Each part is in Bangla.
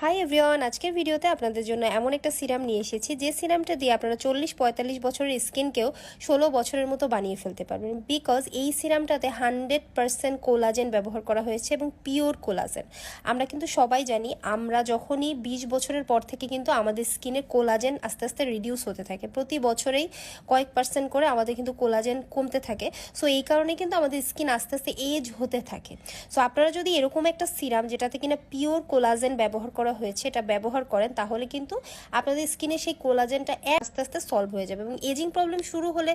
হাই এভরিওয়ান আজকের ভিডিওতে আপনাদের জন্য এমন একটা সিরাম নিয়ে এসেছি। যে সিরামটা দিয়ে আপনারা চল্লিশ, পঁয়তাল্লিশ বছরের স্কিনকেও ষোলো বছরের মতো বানিয়ে ফেলতে পারবেন। বিকজ এই সিরামটাতে হান্ড্রেড পারসেন্ট কোলাজেন ব্যবহার করা হয়েছে এবং পিওর কোলাজেন আমরা কিন্তু সবাই জানি, আমরা যখনই বিশ বছরের পর থেকে কিন্তু আমাদের স্কিনে কোলাজেন আস্তে আস্তে রিডিউস হতে থাকে। প্রতি বছরেই কয়েক পার্সেন্ট করে আমাদের কিন্তু কোলাজেন কমতে থাকে। সো এই কারণে কিন্তু আমাদের স্কিন আস্তে আস্তে এজ হতে থাকে। সো আপনারা যদি এরকম একটা সিরাম যেটাতে কিনা পিওর কোলাজেন ব্যবহার করা হয়েছে, এটা ব্যবহার করেন, তাহলে কিন্তু আপনাদের স্কিনে সেই কোলাজেনটা আস্তে আস্তে সলভ হয়ে যাবে। এবং এজিং প্রবলেম শুরু হলে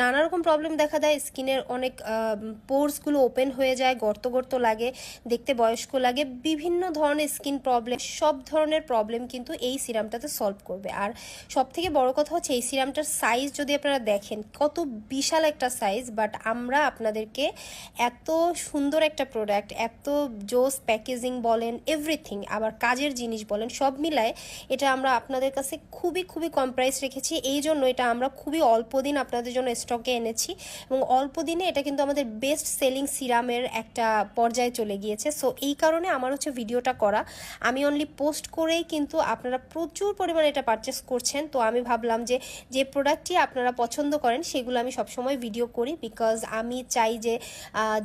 নানা রকম প্রবলেম দেখা দেয়। স্কিনের অনেক পোর্সগুলো ওপেন হয়ে যায় গর্ত গর্ত লাগে, দেখতে বয়স্ক লাগে, বিভিন্ন ধরনের স্কিন প্রবলেম সব ধরনের প্রবলেম কিন্তু এই সিরামটাতে সলভ করবে। আর সব থেকে বড় কথা হচ্ছে, এই সিরামটার সাইজ যদি আপনারা দেখেন, কত বিশাল একটা সাইজ বাট আমরা আপনাদেরকে এত সুন্দর একটা প্রোডাক্ট এত জোস প্যাকেজিং বলেন এভরিথিং আবার কাজের জিনিস বলেন সব মিলায় এটা আমরা আপনাদের কাছে খুবই খুবই কম প্রাইস রেখেছি। এই জন্য এটা আমরা খুবই অল্প দিন আপনাদের জন্য স্টকে এনেছি এবং অল্প দিনে এটা কিন্তু আমাদের বেস্ট সেলিং সিরামের একটা পর্যায়ে চলে গিয়েছে। সো এই কারণে আমার হচ্ছে ভিডিওটা করা। আমি অনলি পোস্ট করেই কিন্তু আপনারা প্রচুর পরিমাণে এটা পারচেস করছেন। তো আমি ভাবলাম যে যে প্রোডাক্টটি আপনারা পছন্দ করেন সেগুলো আমি সবসময় ভিডিও করি বিকজ আমি চাই যে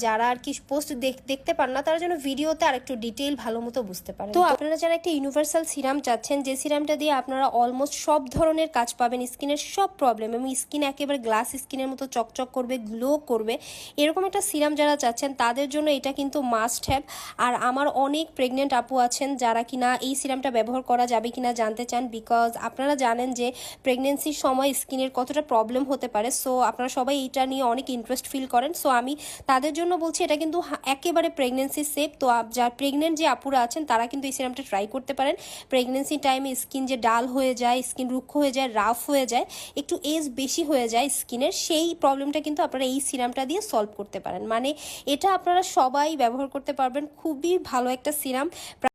যারা আর কি পোস্ট দেখতে পান না তারা যেন ভিডিওতে আর একটু ডিটেইল ভালো মতো বুঝতে পারেন। তো আপনারা যারা একটা ইউনিভার্সাল সিরাম চাচ্ছেন, যে সিরামটা দিয়ে আপনারা অলমোস্ট সব ধরনের কাজ পাবেন। স্কিনের সব প্রবলেম এবং স্কিন একেবারে গ্লাস স্কিনের মতো চকচক করবে গ্লো করবে। এরকম একটা সিরাম যারা চাচ্ছেন, তাদের জন্য এটা কিন্তু মাস্ট হ্যাভ আর আমার অনেক প্রেগনেন্ট আপু আছেন, যারা কিনা এই সিরামটা ব্যবহার করা যাবে কিনা জানতে চান বিকজ আপনারা জানেন যে প্রেগনেন্সির সময় স্কিনের কতটা প্রবলেম হতে পারে। সো আপনারা সবাই এইটা নিয়ে অনেক ইন্টারেস্ট ফিল করেন। সো আমি তাদের জন্য বলছি, এটা কিন্তু একেবারে প্রেগনেন্সি সেফ তো যার প্রেগনেন্ট যে আপুরা আছেন, তারা কিন্তু এই সিরামটা ট্রাই করতে পারেন। প্রেগনেন্সি টাইমে স্কিন যে ডাল হয়ে যায় স্কিন রুক্ষ হয়ে যায় রাফ হয়ে যায়, একটু এজ বেশি হয়ে যায় স্কিনের সেই প্রবলেমটা কিন্তু আপনারা এই সিরামটা দিয়ে সলভ করতে পারেন। মানে এটা আপনারা সবাই ব্যবহার করতে পারবেন। খুবই ভালো একটা সিরাম